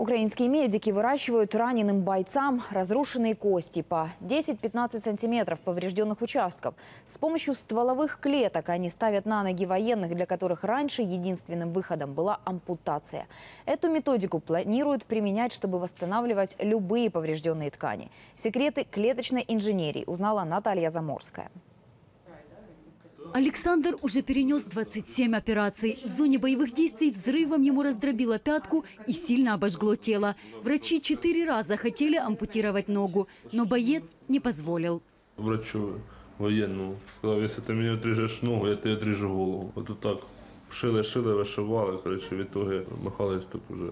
Украинские медики выращивают раненым бойцам разрушенные кости по 10-15 сантиметров поврежденных участков. С помощью стволовых клеток они ставят на ноги военных, для которых раньше единственным выходом была ампутация. Эту методику планируют применять, чтобы восстанавливать любые поврежденные ткани. Секреты клеточной инженерии узнала Наталья Заморская. Александр уже перенес 27 операций. В зоне боевых действий взрывом ему раздробило пятку и сильно обожгло тело. Врачи четыре раза хотели ампутировать ногу, но боец не позволил. врачу воєнному. Сказав, якщо ти мені отріжеш ногу, я тобі отріжу голову. От так шили, шили, вишивали. Коротше, в ітоги Михайлович тут вже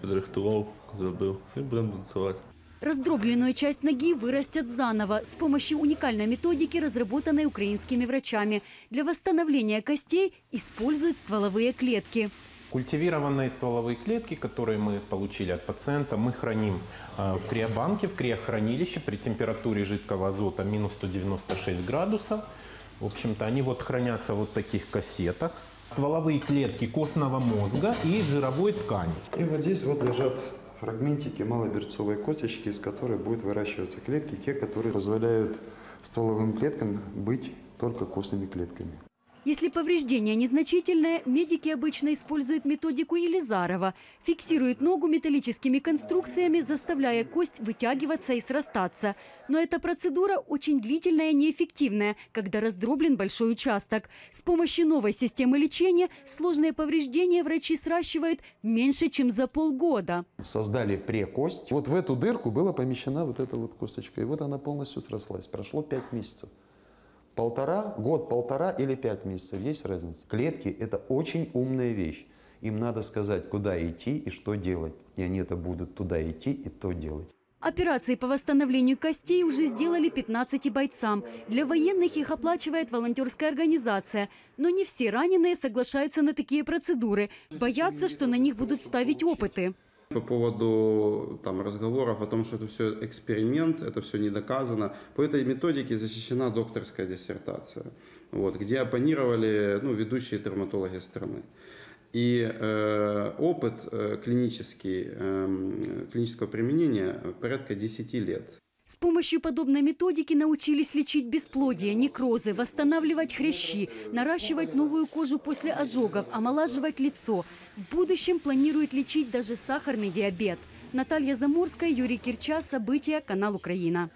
підрихтував, зробив. І будемо танцювати. Раздробленную часть ноги вырастят заново с помощью уникальной методики, разработанной украинскими врачами. Для восстановления костей используют стволовые клетки. Культивированные стволовые клетки, которые мы получили от пациента, мы храним э, в криобанке, в криохранилище при температуре жидкого азота минус 196 градусов. В общем-то, они вот хранятся вот в таких кассетах. Стволовые клетки костного мозга и жировой ткани. И вот здесь вот лежат фрагментики малоберцовой косточки, из которой будут выращиваться клетки, те, которые позволяют стволовым клеткам быть только костными клетками. Если повреждение незначительное, медики обычно используют методику Елизарова. Фиксируют ногу металлическими конструкциями, заставляя кость вытягиваться и срастаться. Но эта процедура очень длительная и неэффективная, когда раздроблен большой участок. С помощью новой системы лечения сложные повреждения врачи сращивают меньше, чем за полгода. Создали прекость. Вот в эту дырку была помещена вот эта вот косточка. И вот она полностью срослась. Прошло 5 месяцев. Полтора, год, полтора или пять месяцев. Есть разница? Клетки – это очень умная вещь. Им надо сказать, куда идти и что делать. И они это будут туда идти и то делать. Операции по восстановлению костей уже сделали 15 бойцам. Для военных их оплачивает волонтерская организация. Но не все раненые соглашаются на такие процедуры. Боятся, что на них будут ставить опыты. По поводу там, разговоров о том, что это все эксперимент, это все не доказано, по этой методике защищена докторская диссертация, вот, где оппонировали ну, ведущие травматологи страны. И э, опыт э, клинический, э, клинического применения порядка 10 лет. С помощью подобной методики научились лечить бесплодие, некрозы, восстанавливать хрящи, наращивать новую кожу после ожогов, омолаживать лицо. В будущем планируют лечить даже сахарный диабет. Наталья Заморская, Юрий Кирча. События. Канал Украина.